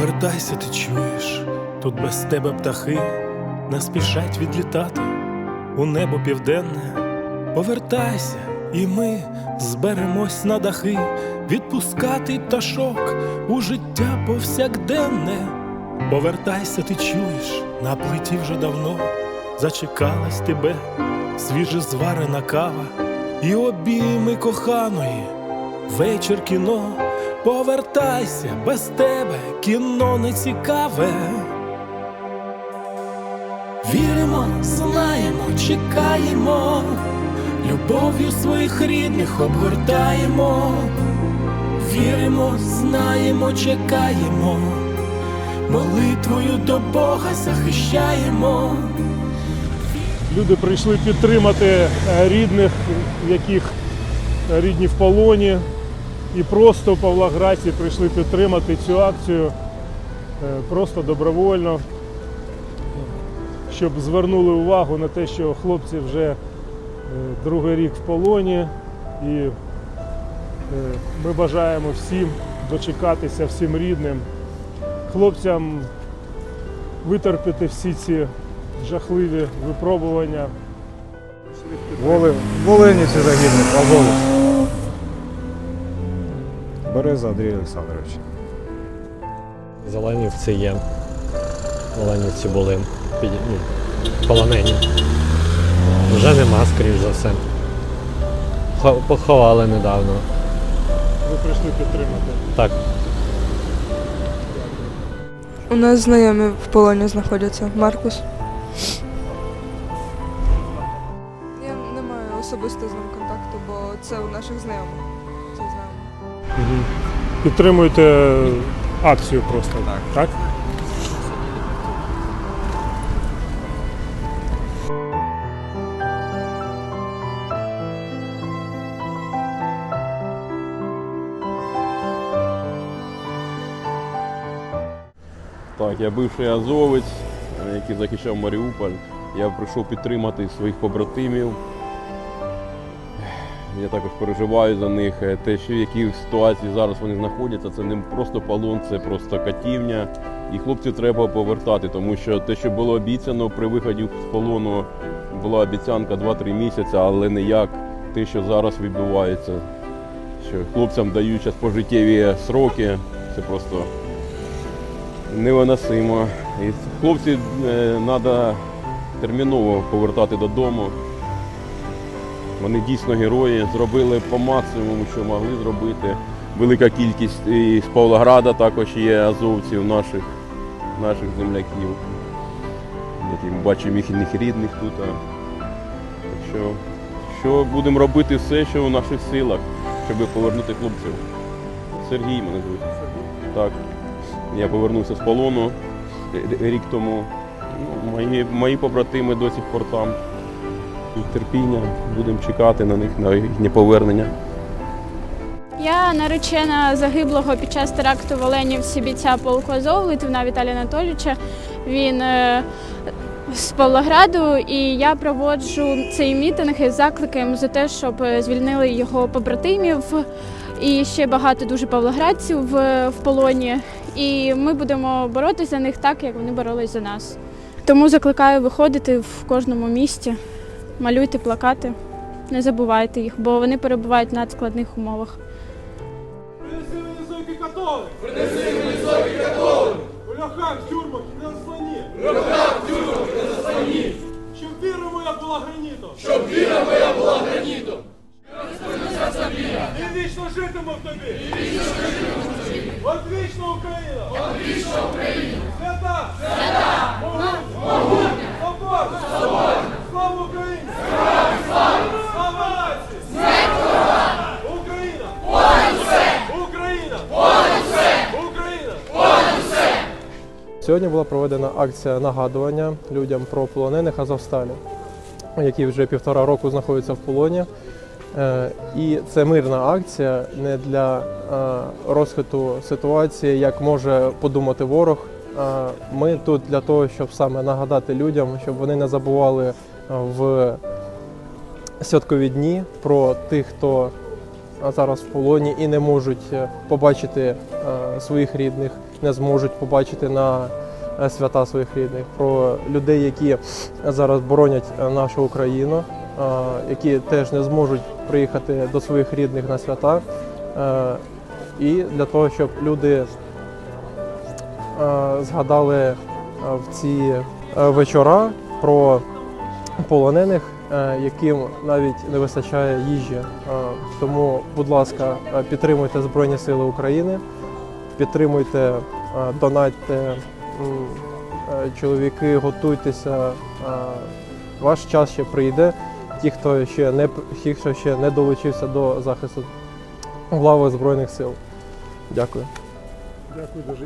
Повертайся, ти чуєш, тут без тебе птахи не спішать відлітати у небо південне. Повертайся, і ми зберемось на дахи, відпускати пташок у життя повсякденне. Повертайся, ти чуєш, на плиті вже давно зачекалась тебе, свіже зварена кава і обійми коханої, вечір кіно. Повертайся, без тебе кіно не цікаве. Віримо, знаємо, чекаємо, любов'ю своїх рідних обгортаємо. Віримо, знаємо, чекаємо, молитвою до Бога захищаємо. Люди прийшли підтримати е, рідних, яких е, рідні в полоні. І просто в Павлограді прийшли підтримати цю акцію е, просто добровольно, щоб звернули увагу на те, що хлопці вже е, другий рік в полоні. І е, ми бажаємо всім дочекатися, всім рідним, хлопцям витерпіти всі ці жахливі випробування. Воли, Волиніці загиблих, Азову. Береза Андрій Олександрович. Зеленівці є. Зеленівці були під, ну, полонені. Вже нема, скоріш за все. Поховали недавно. Ви прийшли підтримати. Так, У нас знайомі в полоні знаходяться. Маркус. Я не маю особисто з ним контакту, бо це у наших знайомих. Підтримуєте акцію просто. Так. так? Так, я бивший азовець, е, який захищав Маріуполь. Я прийшов підтримати своїх побратимів. Я також переживаю за них. Е, Те, що в якій ситуації зараз вони знаходяться, це не просто полон, це просто катівня. І хлопців треба повертати, тому що те, що було обіцяно при виході з полону, була обіцянка 2-3 місяці, але не як те, що зараз відбувається. Що хлопцям дають зараз пожиттєві сроки, це просто невиносимо. І хлопці треба терміново повертати додому. Вони дійсно герої, зробили по максимуму, що могли зробити. Велика кількість і з Павлограда також є азовців наших, наших земляків. Які ми бачимо їхніх рідних тут. Так що, що будемо робити все, що в наших силах, щоб повернути хлопців. Сергій мене звуть. Так. Я повернувся з полону рік тому. Ну, мої, мої побратими до сих пор там. І терпіння, будемо чекати на них, на їхнє повернення. Я наречена загиблого під час теракту в Оленівці бійця полку Азов Литвина Віталія Анатолійовича. Він е, з Павлограду, і я проводжу цей мітинг із закликом за те, щоб е, звільнили його побратимів і ще багато дуже павлоградців в, полоні. І ми будемо боротися за них так, як вони боролись за нас. Тому закликаю виходити в кожному місті, малюйте плакати, не забувайте їх, бо вони перебувають в надскладних умовах. Принеси високий католи! Принеси високий католи! У льохах, тюрмах і на заслоні! У льохах, тюрмах і на заслоні! Щоб віра моя була гранітом! Щоб віра моя була гранітом! І вічно житиму в тобі! І вічно житиму в тобі! Одвічна Україна! Одвічна Україна! Сьогодні була проведена акція нагадування людям про полонених Азовсталі, які вже півтора року знаходяться в полоні. Е, І це мирна акція не для е, розхиту ситуації, як може подумати ворог. Е, Ми тут для того, щоб саме нагадати людям, щоб вони не забували в святкові дні про тих, хто зараз в полоні і не можуть побачити своїх рідних, не зможуть побачити на е, свята своїх рідних, про людей, які зараз боронять е, нашу Україну, е, які теж не зможуть приїхати до своїх рідних на свята. І для того, щоб люди згадали в ці вечора про полонених, яким навіть не вистачає їжі. Тому, будь ласка, підтримуйте Збройні Сили України, підтримуйте, е, донатьте. Е, Чоловіки, готуйтеся, е, ваш час ще прийде. Ті, хто ще не ті, хто ще не долучився до захисту глави Збройних сил. Дякую. Дякую дуже.